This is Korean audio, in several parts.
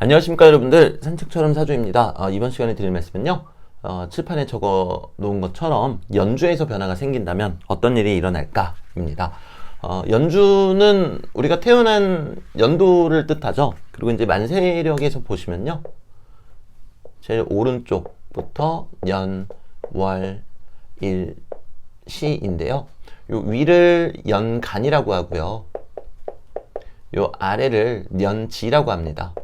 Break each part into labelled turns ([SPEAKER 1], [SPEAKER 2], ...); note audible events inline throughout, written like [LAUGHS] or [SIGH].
[SPEAKER 1] 안녕하십니까 여러분들 산책처럼 사주입니다. 어, 이번 시간에 드릴 말씀은요. 어, 칠판에 적어 놓은 것처럼 연주에서 변화가 생긴다면 어떤 일이 일어날까 입니다. 어, 연주는 우리가 태어난 연도를 뜻하죠. 그리고 이제 만세력에서 보시면요. 제일 오른쪽부터 연, 월, 일, 시인데요. 요 위를 연간이라고 하고요. 요 아래를 연지라고 합니다.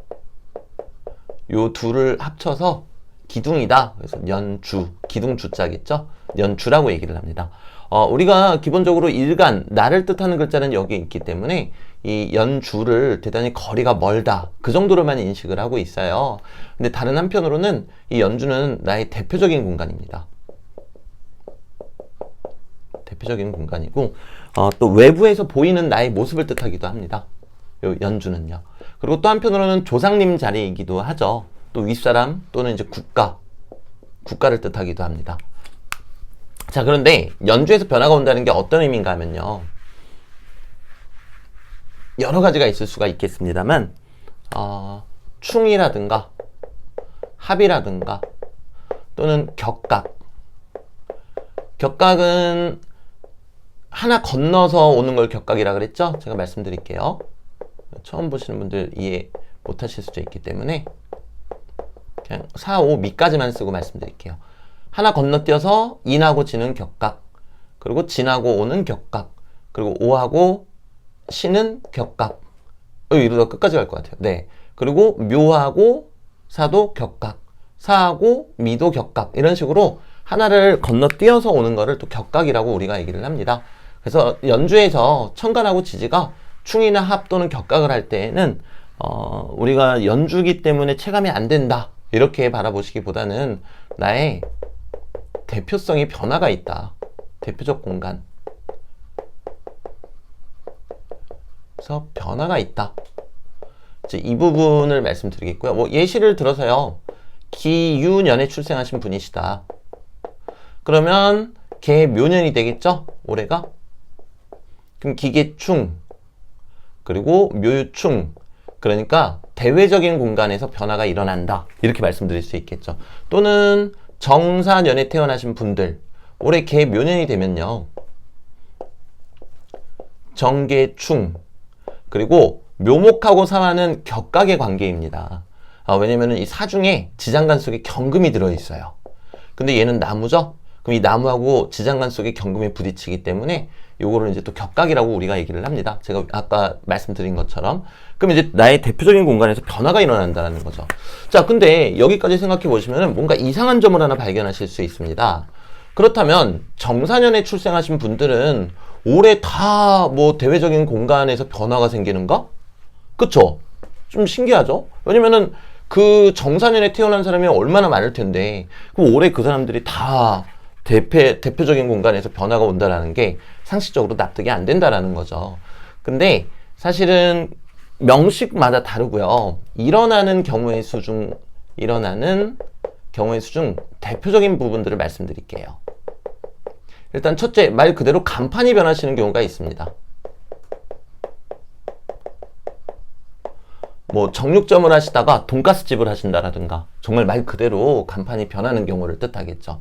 [SPEAKER 1] 요 둘을 합쳐서 기둥이다. 그래서 연주, 기둥 주자겠죠? 연주라고 얘기를 합니다. 어, 우리가 기본적으로 일간, 나를 뜻하는 글자는 여기 있기 때문에 이 연주를 대단히 거리가 멀다. 그 정도로만 인식을 하고 있어요. 근데 다른 한편으로는 이 연주는 나의 대표적인 공간입니다. 대표적인 공간이고, 어, 또 외부에서 보이는 나의 모습을 뜻하기도 합니다. 요 연주는요. 그리고 또 한편으로는 조상님 자리이기도 하죠. 또 윗사람 또는 이제 국가, 국가를 뜻하기도 합니다. 자, 그런데 연주에서 변화가 온다는 게 어떤 의미인가 하면요. 여러 가지가 있을 수가 있겠습니다만, 어, 충이라든가, 합이라든가, 또는 격각. 격각은 하나 건너서 오는 걸 격각이라 그랬죠? 제가 말씀드릴게요. 처음 보시는 분들 이해 못 하실 수도 있기 때문에 그냥 4, 5 미까지만 쓰고 말씀드릴게요. 하나 건너뛰어서 인하고 지는 격각, 그리고 진하고 오는 격각, 그리고 오하고 시는 격각. 어, 이러다 끝까지 갈 것 같아요. 네. 그리고 묘하고 사도 격각, 사하고 미도 격각 이런 식으로 하나를 건너뛰어서 오는 거를 또 격각이라고 우리가 얘기를 합니다. 그래서 연주에서 천간하고 지지가 충이나 합 또는 격각을 할 때에는 어, 우리가 연주기 때문에 체감이 안 된다. 이렇게 바라보시기보다는 나의 대표성이 변화가 있다. 대표적 공간. 그래서 변화가 있다. 이제 이 부분을 말씀드리겠고요. 뭐 예시를 들어서요. 기유년에 출생하신 분이시다. 그러면 개묘년이 되겠죠? 올해가? 그럼 기계충 그리고 묘유충. 그러니까 대외적인 공간에서 변화가 일어난다. 이렇게 말씀드릴 수 있겠죠. 또는 정사년에 태어나신 분들. 올해 개 묘년이 되면요. 정계충. 그리고 묘목하고 사화는 격각의 관계입니다. 아, 왜냐면 이 사중에 지장간 속에 경금이 들어있어요. 근데 얘는 나무죠 그럼 이 나무하고 지장간 속에 경금이 부딪히기 때문에 요거를 이제 또 격각이라고 우리가 얘기를 합니다. 제가 아까 말씀드린 것처럼. 그럼 이제 나의 대표적인 공간에서 변화가 일어난다는 거죠. 자, 근데 여기까지 생각해 보시면 뭔가 이상한 점을 하나 발견하실 수 있습니다. 그렇다면 정사년에 출생하신 분들은 올해 다 뭐 대외적인 공간에서 변화가 생기는가? 그쵸? 좀 신기하죠? 왜냐면은 그 정사년에 태어난 사람이 얼마나 많을 텐데, 그럼 올해 그 사람들이 다 대표, 대표적인 공간에서 변화가 온다라는 게 상식적으로 납득이 안 된다라는 거죠. 근데 사실은 명식마다 다르고요. 일어나는 경우의 수 중, 일어나는 경우의 수 중 대표적인 부분들을 말씀드릴게요. 일단 첫째, 말 그대로 간판이 변하시는 경우가 있습니다. 뭐 정육점을 하시다가 돈가스 집을 하신다라든가 정말 말 그대로 간판이 변하는 경우를 뜻하겠죠.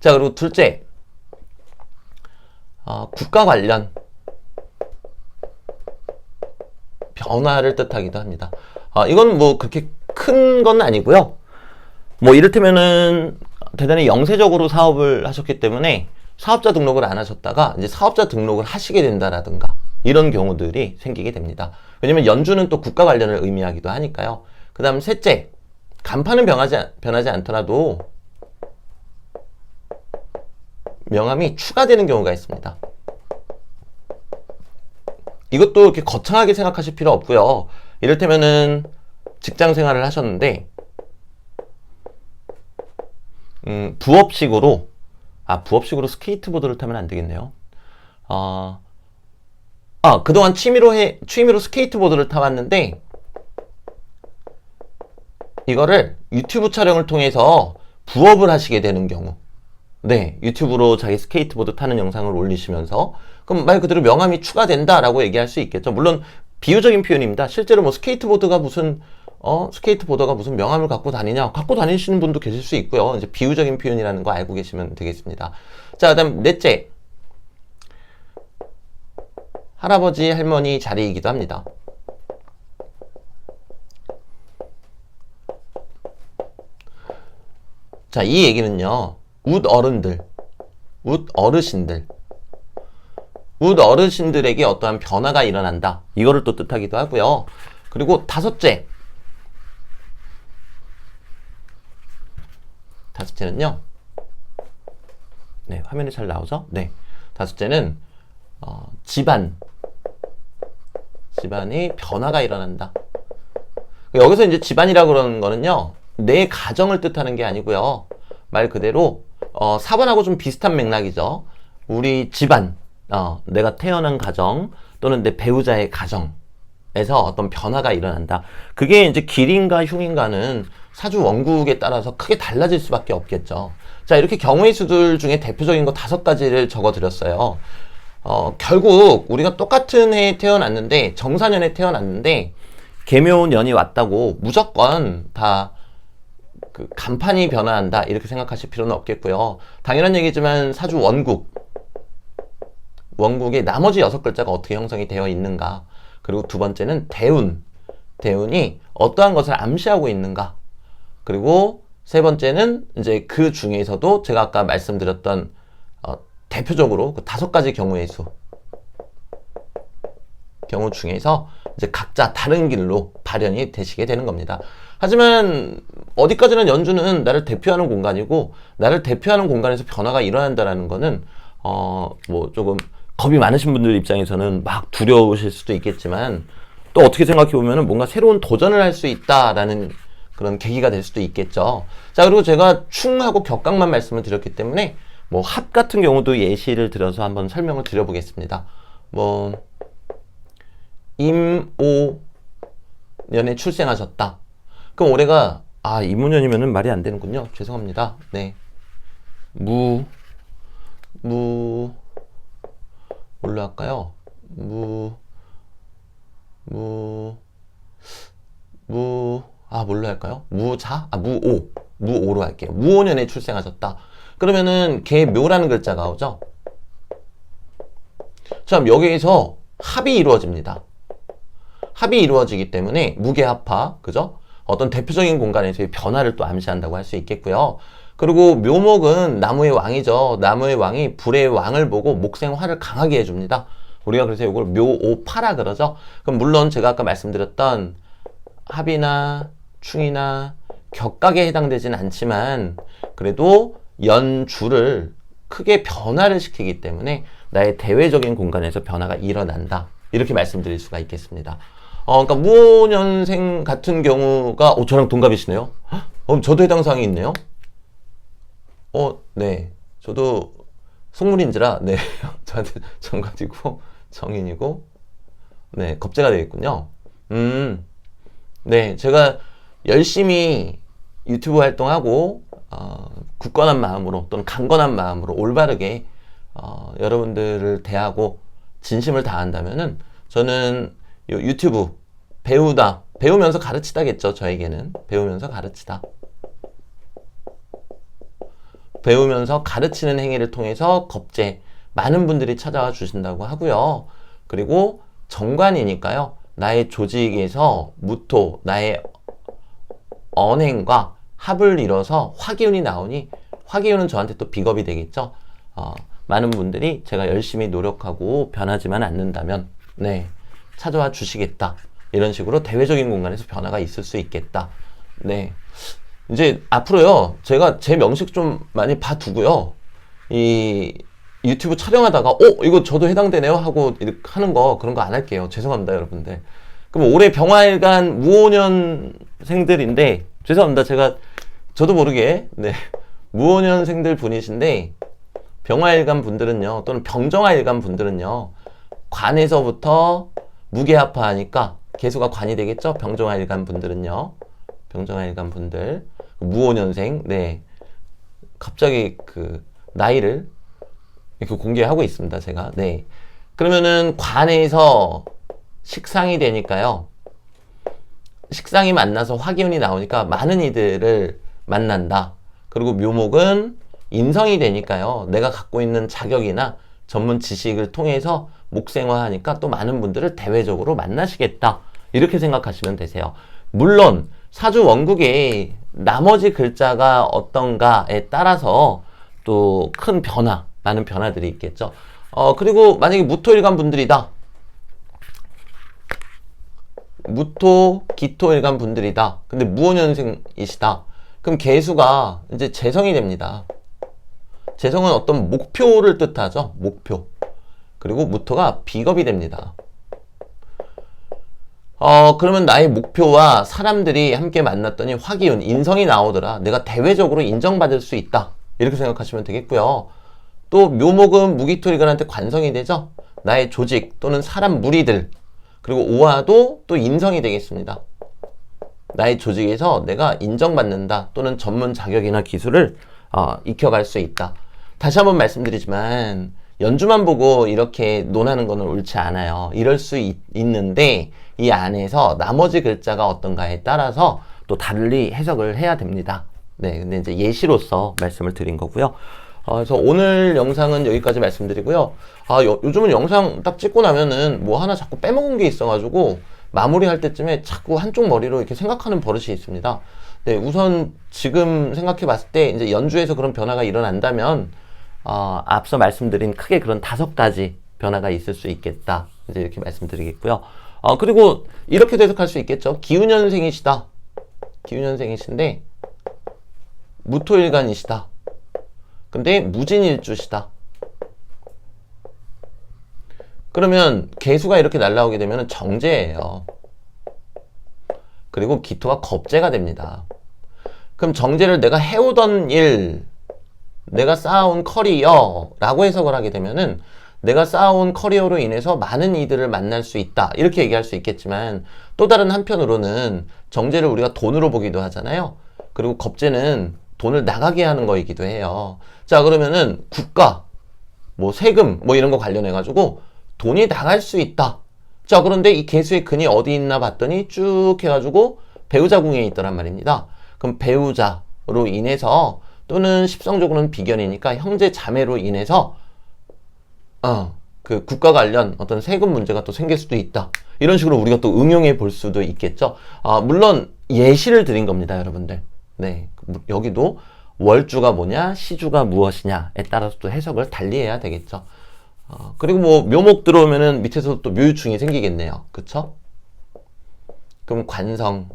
[SPEAKER 1] 자, 그리고 둘째, 어, 국가 관련 변화를 뜻하기도 합니다. 어, 이건 뭐 그렇게 큰 건 아니고요. 뭐 이를테면은 대단히 영세적으로 사업을 하셨기 때문에 사업자 등록을 안 하셨다가 이제 사업자 등록을 하시게 된다라든가 이런 경우들이 생기게 됩니다. 왜냐면 연주는 또 국가 관련을 의미하기도 하니까요. 그 다음 셋째, 간판은 변하지, 변하지 않더라도 명함이 추가되는 경우가 있습니다. 이것도 이렇게 거창하게 생각하실 필요 없고요. 이를테면은 직장 생활을 하셨는데 음, 부업식으로 아 부업식으로 스케이트보드를 타면 안 되겠네요. 어, 아 그동안 취미로 해 취미로 스케이트보드를 타왔는데 이거를 유튜브 촬영을 통해서 부업을 하시게 되는 경우 네, 유튜브로 자기 스케이트보드 타는 영상을 올리시면서 그럼 말 그대로 명함이 추가된다라고 얘기할 수 있겠죠. 물론 비유적인 표현입니다. 실제로 뭐 스케이트보드가 무슨 어 스케이트보드가 무슨 명함을 갖고 다니냐 갖고 다니시는 분도 계실 수 있고요. 이제 비유적인 표현이라는 거 알고 계시면 되겠습니다. 자, 그다음 넷째 할아버지 할머니 자리이기도 합니다. 자, 이 얘기는요. 웃 어른들, 웃 어르신들, 웃 어르신들에게 어떠한 변화가 일어난다. 이거를 또 뜻하기도 하고요. 그리고 다섯째. 다섯째는요. 네, 화면에 잘 나오죠? 네. 다섯째는 어, 집안. 집안이 변화가 일어난다. 여기서 이제 집안이라고 그러는 거는요. 내 가정을 뜻하는 게 아니고요. 말 그대로 어, 4번하고 좀 비슷한 맥락이죠. 우리 집안, 어, 내가 태어난 가정 또는 내 배우자의 가정에서 어떤 변화가 일어난다. 그게 이제 길인가 흉인가는 사주 원국에 따라서 크게 달라질 수밖에 없겠죠. 자, 이렇게 경우의 수들 중에 대표적인 거 다섯 가지를 적어 드렸어요. 어, 결국 우리가 똑같은 해에 태어났는데 정사년에 태어났는데 개묘년이 왔다고 무조건 다 그 간판이 변화한다 이렇게 생각하실 필요는 없겠고요. 당연한 얘기지만 사주 원국. 원국의 나머지 여섯 글자가 어떻게 형성이 되어 있는가? 그리고 두 번째는 대운. 대운이 어떠한 것을 암시하고 있는가? 그리고 세 번째는 이제 그 중에서도 제가 아까 말씀드렸던 어, 대표적으로 그 다섯 가지 경우의 수. 경우 중에서 이제 각자 다른 길로 발현이 되시게 되는 겁니다. 하지만 어디까지나 연주는 나를 대표하는 공간이고 나를 대표하는 공간에서 변화가 일어난다라는 거는 어 뭐 조금 겁이 많으신 분들 입장에서는 막 두려우실 수도 있겠지만 또 어떻게 생각해 보면은 뭔가 새로운 도전을 할 수 있다라는 그런 계기가 될 수도 있겠죠. 자 그리고 제가 충하고 격강만 말씀을 드렸기 때문에 뭐 합 같은 경우도 예시를 들어서 한번 설명을 드려보겠습니다. 뭐 임오 년에 출생하셨다. 그럼 올해가 아 임오년이면은 말이 안 되는군요. 죄송합니다. 네. 무, 무, 뭘로 할까요? 무, 무, 무, 아 뭘로 할까요? 무자, 아 무오, 무오로 할게요. 무오년에 출생하셨다. 그러면은 개묘라는 글자가 오죠. 자, 여기에서 합이 이루어집니다. 합이 이루어지기 때문에 무게합화, 그죠? 어떤 대표적인 공간에서의 변화를 또 암시한다고 할 수 있겠고요. 그리고 묘목은 나무의 왕이죠. 나무의 왕이 불의 왕을 보고 목생화를 강하게 해줍니다. 우리가 그래서 이걸 묘오파라 그러죠. 그럼 물론 제가 아까 말씀드렸던 합이나 충이나 격각에 해당되진 않지만 그래도 연주를 크게 변화를 시키기 때문에 나의 대외적인 공간에서 변화가 일어난다. 이렇게 말씀드릴 수가 있겠습니다. 어, 그러니까 무오년생 같은 경우가 어, 저랑 동갑이시네요. 어, 저도 해당 사항이 있네요. 어, 네. 저도 속물인지라 네. [LAUGHS] 저한테 정가지고 정인이고 네, 겁재가 되겠군요. 음. 네, 제가 열심히 유튜브 활동하고 어, 굳건한 마음으로 또는 강건한 마음으로 올바르게 어, 여러분들을 대하고 진심을 다한다면은 저는 요 유튜브 배우다 배우면서 가르치다겠죠 저에게는. 배우면서 가르치다. 배우면서 가르치는 행위를 통해서 겁제 많은 분들이 찾아와 주신다고 하고요. 그리고 정관이니까요. 나의 조직에서 무토 나의 언행과 합을 이뤄서 화기운이 나오니 화기운은 저한테 또 비겁이 되겠죠? 어, 많은 분들이 제가 열심히 노력하고 변하지만 않는다면. 네 찾아와 주시겠다. 이런 식으로 대외적인 공간에서 변화가 있을 수 있겠다. 네. 이제 앞으로요, 제가 제 명식 좀 많이 봐두고요. 이 유튜브 촬영하다가, 어, 이거 저도 해당되네요? 하고 이렇게 하는 거, 그런 거 안 할게요. 죄송합니다, 여러분들. 그럼 올해 병화일간 무오년생들인데, 죄송합니다. 제가, 저도 모르게, 네. 무오년생들 분이신데, 병화일간 분들은요, 또는 병정화일간 분들은요, 관에서부터 무게합화하니까 개수가 관이 되겠죠? 병정화 일간 분들은요. 병정화 일간 분들. 무오년생, 네. 갑자기 그, 나이를 이렇게 공개하고 있습니다, 제가. 네. 그러면은 관에서 식상이 되니까요. 식상이 만나서 화기운이 나오니까 많은 이들을 만난다. 그리고 묘목은 인성이 되니까요. 내가 갖고 있는 자격이나 전문 지식을 통해서 목생화하니까 또 많은 분들을 대외적으로 만나시겠다. 이렇게 생각하시면 되세요. 물론 사주 원국의 나머지 글자가 어떤가에 따라서 또 큰 변화, 많은 변화들이 있겠죠. 어, 그리고 만약에 무토일간 분들이다. 무토, 기토일간 분들이다. 근데 무오년생이시다. 그럼 개수가 이제 재성이 됩니다. 재성은 어떤 목표를 뜻하죠. 목표. 그리고 무토가 비겁이 됩니다. 어, 그러면 나의 목표와 사람들이 함께 만났더니 화기운, 인성이 나오더라. 내가 대외적으로 인정받을 수 있다. 이렇게 생각하시면 되겠고요. 또 묘목은 무기토리간한테 관성이 되죠. 나의 조직 또는 사람 무리들 그리고 오화도 또 인성이 되겠습니다. 나의 조직에서 내가 인정받는다 또는 전문 자격이나 기술을 어, 익혀갈 수 있다. 다시 한번 말씀드리지만 연주만 보고 이렇게 논하는 거는 옳지 않아요. 이럴 수 있, 있는데 이 안에서 나머지 글자가 어떤가에 따라서 또 달리 해석을 해야 됩니다. 네, 근데 이제 예시로서 말씀을 드린 거고요. 어, 그래서 오늘 영상은 여기까지 말씀드리고요. 아, 요, 요즘은 영상 딱 찍고 나면은 뭐 하나 자꾸 빼먹은 게 있어가지고 마무리할 때쯤에 자꾸 한쪽 머리로 이렇게 생각하는 버릇이 있습니다. 네, 우선 지금 생각해 봤을 때 이제 연주에서 그런 변화가 일어난다면 어, 앞서 말씀드린 크게 그런 다섯 가지 변화가 있을 수 있겠다. 이제 이렇게 말씀드리겠고요. 어, 그리고 이렇게도 해석할 수 있겠죠. 기운년생이시다. 기운년생이신데 무토일간이시다. 근데 무진일주시다. 그러면 개수가 이렇게 날라오게 되면 정제예요. 그리고 기토가 겁제가 됩니다. 그럼 정제를 내가 해오던 일, 내가 쌓아온 커리어라고 해석을 하게 되면은 내가 쌓아온 커리어로 인해서 많은 이들을 만날 수 있다. 이렇게 얘기할 수 있겠지만 또 다른 한편으로는 정제를 우리가 돈으로 보기도 하잖아요. 그리고 겁제는 돈을 나가게 하는 거이기도 해요. 자, 그러면은 국가, 뭐 세금, 뭐 이런 거 관련해 가지고 돈이 나갈 수 있다. 자, 그런데 이 개수의 근이 어디 있나 봤더니 쭉 해가지고 배우자 궁에 있더란 말입니다. 그럼 배우자로 인해서 또는 십성적으로는 비견이니까 형제 자매로 인해서 어, 그 국가 관련 어떤 세금 문제가 또 생길 수도 있다. 이런 식으로 우리가 또 응용해 볼 수도 있겠죠. 아, 물론 예시를 드린 겁니다, 여러분들. 네. 여기도 월주가 뭐냐, 시주가 무엇이냐에 따라서 또 해석을 달리 해야 되겠죠. 어, 그리고 뭐 묘목 들어오면은 밑에서 또 묘유충이 생기겠네요. 그쵸? 그럼 관성.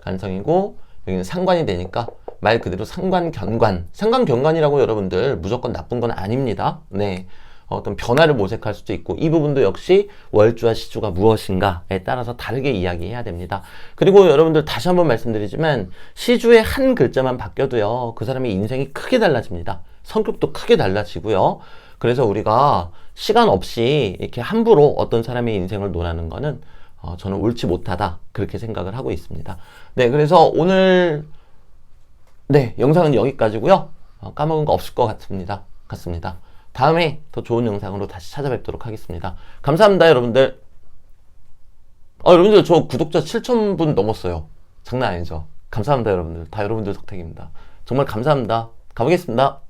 [SPEAKER 1] 관성이고, 여기는 상관이 되니까 말 그대로 상관견관. 상관견관이라고 여러분들 무조건 나쁜 건 아닙니다. 네. 어떤 변화를 모색할 수도 있고 이 부분도 역시 월주와 시주가 무엇인가에 따라서 다르게 이야기해야 됩니다. 그리고 여러분들 다시 한번 말씀드리지만 시주의 한 글자만 바뀌어도요 그 사람의 인생이 크게 달라집니다. 성격도 크게 달라지고요. 그래서 우리가 시간 없이 이렇게 함부로 어떤 사람의 인생을 논하는 거는 어, 저는 옳지 못하다 그렇게 생각을 하고 있습니다. 네, 그래서 오늘 네 영상은 여기까지고요. 어, 까먹은 거 없을 것 같습니다. 같습니다. 다음에 더 좋은 영상으로 다시 찾아뵙도록 하겠습니다. 감사합니다, 여러분들. 어, 여러분들 저 구독자 7,000분 넘었어요. 장난 아니죠? 감사합니다, 여러분들. 다 여러분들 덕택입니다. 정말 감사합니다. 가보겠습니다.